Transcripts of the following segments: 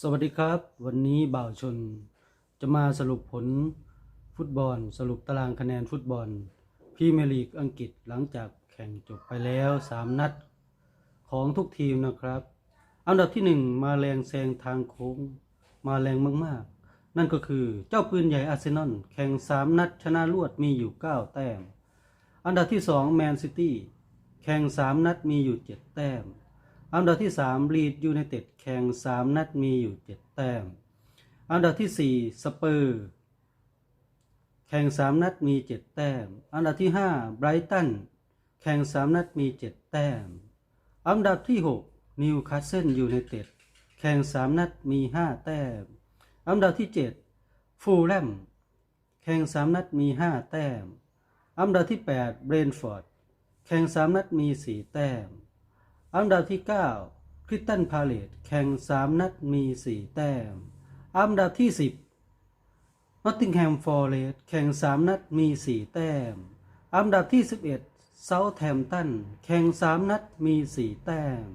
สวัสดีครับ วันนี้บ่าวชนจะมาสรุปผลฟุตบอล สรุปตารางคะแนนฟุตบอลพรีเมียร์ลีกอังกฤษหลังจากแข่งจบไปแล้ว 3 นัดของทุกทีมนะครับ อันดับที่ 1 มาแรงแซงทางโค้ง มาแรงมากๆ นั่นก็คือเจ้าปืนใหญ่อาร์เซนอลแข่ง 3 นัดชนะรวดมีอยู่ 9 แต้ม อันดับที่ 2 แมนซิตี้แข่ง 3 นัดมีอยู่ 7 แต้ม อันดับที่3ลีดยูไนเต็ดแข่ง 3 นัดมีอยู่ 7 แต้ม อันดับที่ 4 สเปอร์ แข่ง 3 นัดมี 7 แต้ม อันดับที่5ไบรตันแข่ง 3 นัดมี 7 แต้ม อันดับที่ 6 นิวคาสเซิลยูไนเต็ดแข่ง 3 นัดมี 5 แต้ม อันดับที่ 7 ฟูลแลมแข่ง 3 นัดมี 5 แต้ม อันดับที่ 8 เบรนฟอร์ด แข่ง 3 นัดมี 4 แต้ม อันดับที่ 9 คริสตันพาเลตแข่ง 3 นัดมี 4 แต้ม อันดับที่ 10นอตติงแฮมฟอร์เรสต์แข่ง 3 นัดมี 4 แต้ม อันดับที่ 11เซาท์แฮมตันแข่ง 3 นัดมี 4 แต้ม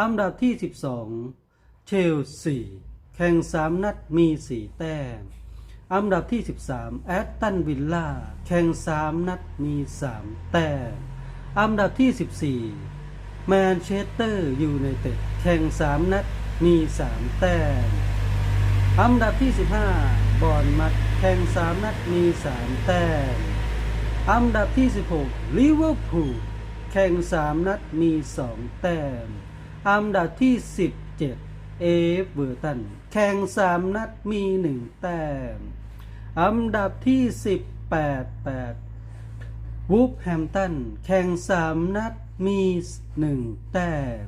อันดับที่ 12 เชลซีแข่ง 3 นัดมี 4 แต้ม อันดับที่ 13 แอตตันวิลล่าแข่ง 3 นัดมี 3 แต้ม อันดับที่ 14 แมนเชสเตอร์ยูไนเต็ดแข่ง 3 นัดมี 3 แต้มอันดับที่ 15 บอร์นมัดแข่ง 3 นัดมี 3 แต้มอันดับที่ 16 ลิเวอร์พูลแข่ง 3 นัดมี 2 แต้มอันดับที่ 17 เอฟเวอร์ตันแข่ง 3 นัดมี 1 แต้มอันดับที่ 18 8 วูฟแฮมตันแข่ง3นัดมี1แต้ม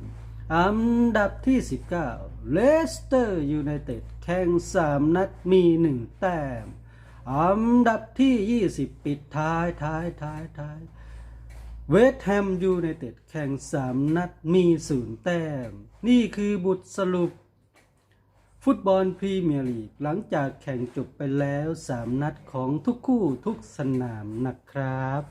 อันดับที่ 19 เลสเตอร์ยูไนเต็ดแข่ง3นัดมี1แต้ม อันดับที่ 20 ปิดท้ายท้ายท้ายท้ายเวสต์แฮมยูไนเต็ดแข่ง3นัดมี0แต้ม นี่คือบุตรสรุป ฟุตบอลพรีเมียร์ลีกหลังจากแข่งจบไปแล้ว 3 นัดของทุกคู่ทุกสนามนะครับ